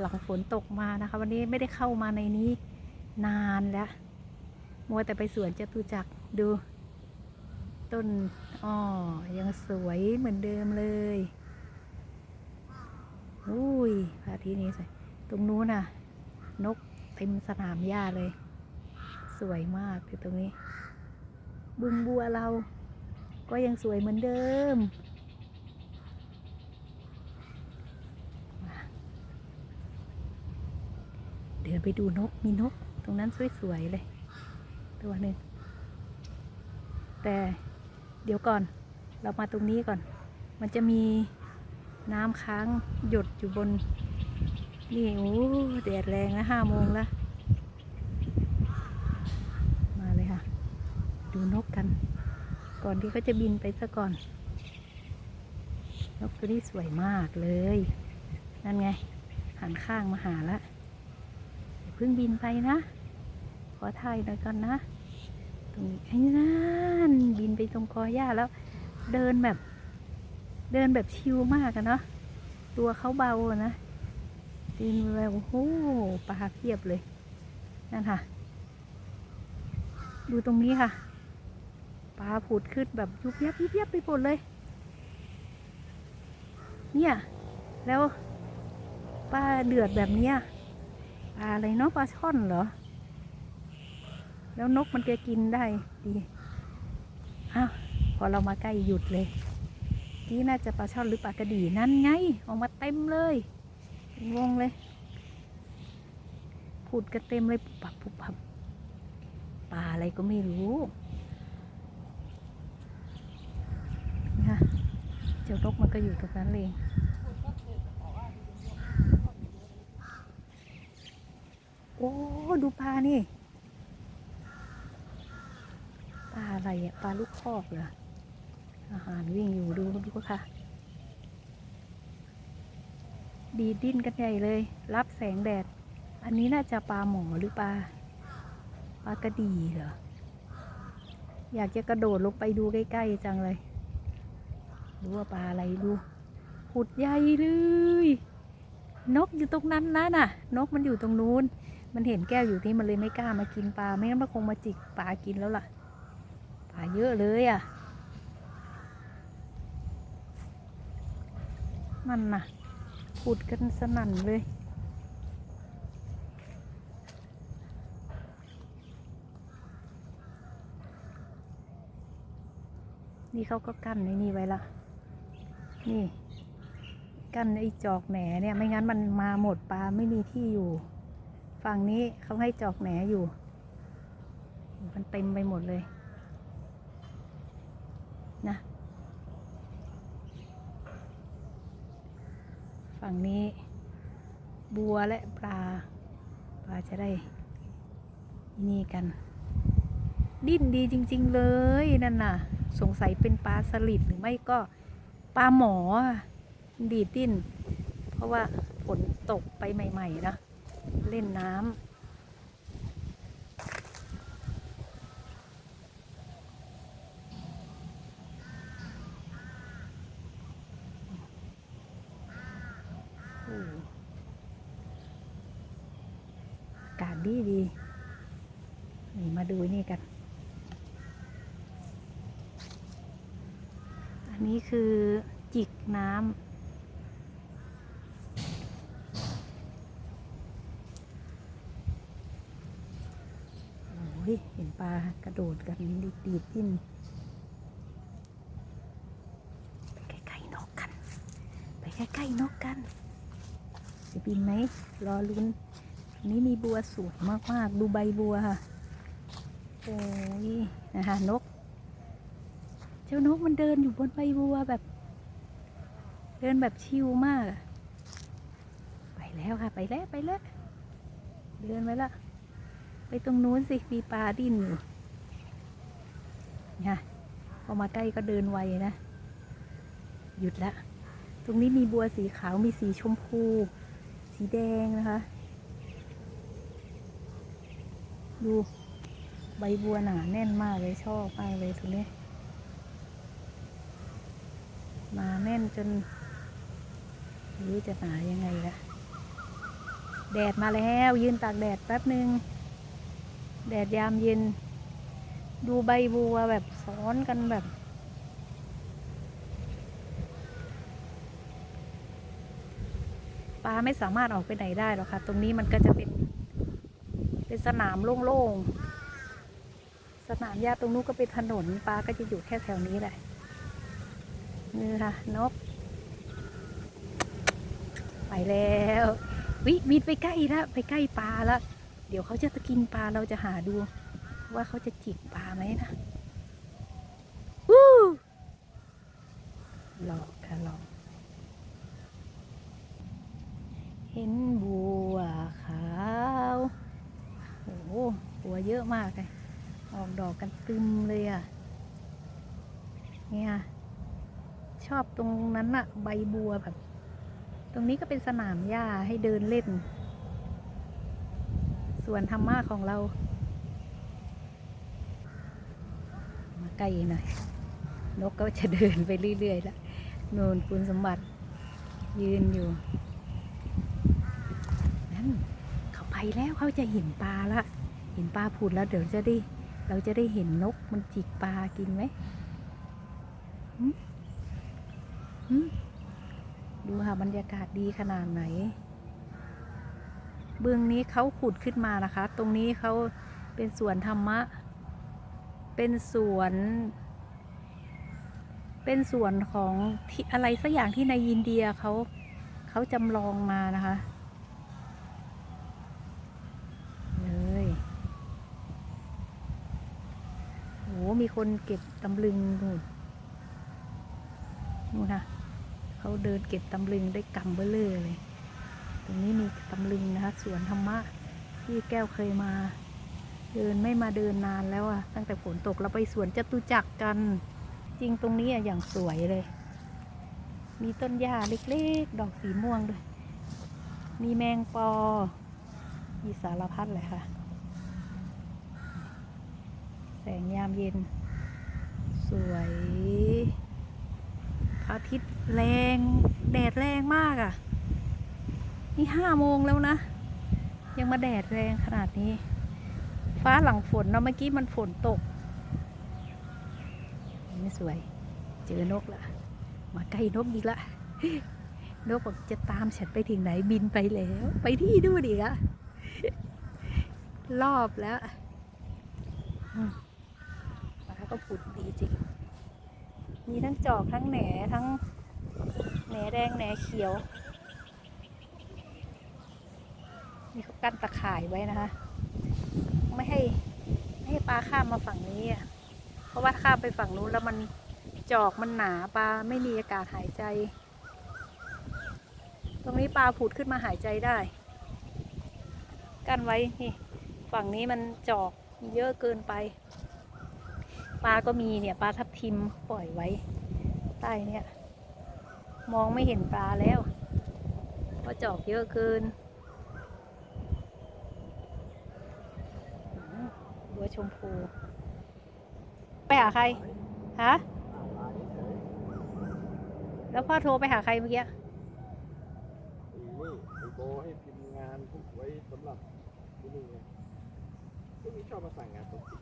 หลังฝนตกมานะคะ วันนี้ไม่ได้เข้ามาในนี้นานแล้ว มัวแต่ไปสวนจตุจักรดู ต้นอ้อยังสวยเหมือนเดิมเลยอุ้ยพระอาทิตย์นี้สวยตรงนู้นน่ะ นกเต็มสนามหญ้าเลย สวยมากคือตรงนี้ บึงบัวเราก็ยังสวยเหมือนเดิม ดินไปดูนกมีนก ตรงนั้นสวยๆเลย ตัวหนึ่งแต่เดี๋ยวก่อนเรามาตรงนี้ก่อน มันจะมีน้ำค้างหยดอยู่บน นี่โอ้แดดแรงนะห้าโมงแล้วมาเลยค่ะ ดูนกกัน ก่อนที่เขาจะบินไปซะก่อน นกตัวนี้สวยมากเลย นั่นไง หันข้างมาหาละ พิ่งบินไปนะ ขอถ่ายหน่อยก่อนนะ ตรงนี้ไอ้นั่นบินไปตรงกอหญ้าแล้ว เดินแบบ เดินแบบชิลมากอะเนาะ ตัวเขาเบาอะนะดินแบบโอ้โหปลาเพียบเลย นั่นค่ะ ดูตรงนี้ค่ะ ปลาผุดขึ้นแบบยุบยับยุบยับไปหมดเลย เนี่ย แล้วปลาเดือดแบบเนี้ย ลาอะไรเนาะปลาช่อนเหรอ แล้วนกมันจะกินได้ดีอ้าวพอเรามาใกล้หยุดเลยนี่น่าจะปลาช่อนหรือปลากระดีนั่นไง ออกมาเต็มเลยเป็นวงเลยผุดกันเต็มเลยปุบปับปุบปับปลาอะไรก็ไม่รู้นี่ะเจ้านกมันก็อยู่ตรงนั้นเอง โอ้ ดูปลานี่ ปลาอะไรอะปลาลูกคอกเหรอ อาหารวิ่งอยู่ดูดูค่ะ ดีดดิ้นกันใหญ่เลย รับแสงแดด อันนี้น่าจะปลาหมอหรือปลา ปลากระดีเหรอ อยากจะกระโดดลงไปดูใกล้ๆจังเลยดูว่าปลาอะไรดูหุดใหญ่เลย นกอยู่ตรงนั้นนะน่ะ นกมันอยู่ตรงนู้น มันเห็นแก้วอยู่ที่มันเลยไม่กล้ามากินปลา ไม่งั้นมันคงมาจิกปลากินแล้วล่ะ ปลาเยอะเลยอะ มันน่ะ ขุดกันสนั่นเลย นี่เขาก็กั้นไอ้นี่ไว้ละ นี่ กั้นไอ้จอกแหนเนี่ย ไม่งั้นมันมาหมดปลาไม่มีที่อยู่ ฝั่งนี้เขาให้จอกแหนอยู่ มันเต็มไปหมดเลย นะ ฝั่งนี้บัวและปลา ปลาจะได้นี่กัน ดิ้นดีจริง ๆ เลยนั่นน่ะ สงสัยเป็นปลาสลิดหรือไม่ก็ปลาหมออะดีดดิ้น เพราะว่าฝนตกไปใหม่ ๆ นะ เล่นน้ำอากาศดีดีนี่มาดูนี่กัน อันนี้คือจิกน้ำ โอ้ ยเห็นปลากระโดดกันดีดดีดดิ้นไปใกล้ๆนกกัน ไปใกล้ๆนกกันจะบินไหมรอลุ้นนี้มีบัวสวยมากๆ ดูใบบัวค่ะโอ้ยนะคะนก เจ้านกมันเดินอยู่บนใบบัวแบบ เดินแบบชิลมาก ไปแล้วค่ะ ไปแล้วไปแล้ว เดินไปแล้ว ไปตรงนู้นสิ มีปลาดิ้นอยู่นี่ยพอมาใกล้ก็เดินไวนะ หยุดละ ตรงนี้มีบัวสีขาวมีสีชมพู สีแดงนะคะ ดูใบบัวหนาแน่นมากเลยชอบมากเลยตรงนี้ มาแน่นจนรู้จะหนายังไงละแดดมาแล้ว ยืนตากแดดแป๊บหนึ่ง แดดยามเย็น ดูใบบัวแบบซ้อนกันแบบ ปลาไม่สามารถออกไปไหนได้หรอกค่ะ ตรงนี้มันก็จะเป็น เป็นสนามโล่งๆ สนามหญ้าตรงนู้นก็เป็นถนน ปลาก็จะอยู่แค่แถวนี้แหละ นี่ค่ะ นก ไปแล้ว วิบินไปใกล้แล้ว ไปใกล้ปลาแล้ว เดี๋ยวเขาจะตะกินปลาเราจะหาดู ว่าเขาจะจิกปลาไหมนะวู้หลอกค่ะหลอก เห็นบัวขาวโอ้โหบัวเยอะมากเลยออกดอกกันตึมเลยอะเนี่ยชอบตรงนั้นอะใบบัวแบบ ตรงนี้ก็เป็นสนามหญ้าให้เดินเล่นส่ วนธรรมะของเรา มาใกล้อีกหน่อย นกก็จะเดินไปเรื่อยๆแล้วโนนคุณสมบัติยืนอยู่ นั่นเขาไปแล้วเขาจะเห็นปลาละเห็นปลาผุดแล้วเดี๋ยวจะได้ เราจะได้เห็นนกมันจิกปลากินไหมดูค่ะบรรยากาศดีขนาดไหน บื้องนี้เขาขุดขึ้นมานะคะ ตรงนี้เขาเป็นสวนธรรมะ เป็นสวน เป็นสวนของที่อะไรสักอย่างที่ในอินเดียเขาเขาจำลองมานะคะเลยโหมีคนเก็บตำลึงนู่นนู่นนะเขาเดินเก็บตำลึงได้กำเบลเลอเลย รงนี้มีตำลึงนะคะสวนธรรมะที่แก้วเคยมา เดินไม่มาเดินนานแล้วอะตั้งแต่ฝนตกเราไปสวนจตุจักรกัน จริงตรงนี้อะอย่างสวยเลย มีต้นหญ้าเล็กๆ ดอกสีม่วงด้วย มีแมงปอ มีสารพัดเลยค่ะ แสงยามเย็น สวยพระอาทิตย์แรง แดดแรงมากอะ่ะ นี่ห้าโมงแล้วนะ ยังมาแดดแรงขนาดนี้ ฟ้าหลังฝนเนาะเมื่อกี้มันฝนตก ไม่สวย เจอนกละ มาใกล้นกอีกละ นกบอกจะตามฉันไปถึงไหนบินไปแล้ว ไปที่ดูนอีกอะรอบแล้วฟ้าก็ผุดดีจริง มีทั้งจอกทั้งแหนทั้งแหนแดงแหนเขียว นี่เขากั้นตะข่ายไว้นะคะ ไม่ให้ไม่ให้ปลาข้ามมาฝั่งนี้อะเพราะว่าข้ามไปฝั่งนู้นแล้วมันจอกมันหนาปลาไม่มีอากาศหายใจ ตรงนี้ปลาผุดขึ้นมาหายใจได้ กั้นไว้นี่ฝั่งนี้มันจอกเยอะเกินไป ปลาก็มีเนี่ยปลาทับทิมปล่อยไว้ ใต้เนี่ย มองไม่เห็นปลาแล้วเพราะจอกเยอะเกินอืมบัว ชมพู ไปหาใคร ฮะ แล้วพ่อโทรไปหาใครเมื่อกี้นี่ไอโบให้พิมพ์งานพวกไว้สำหรับที่นี่ไงพวกนี้ชอบมาสั่งงานตกติด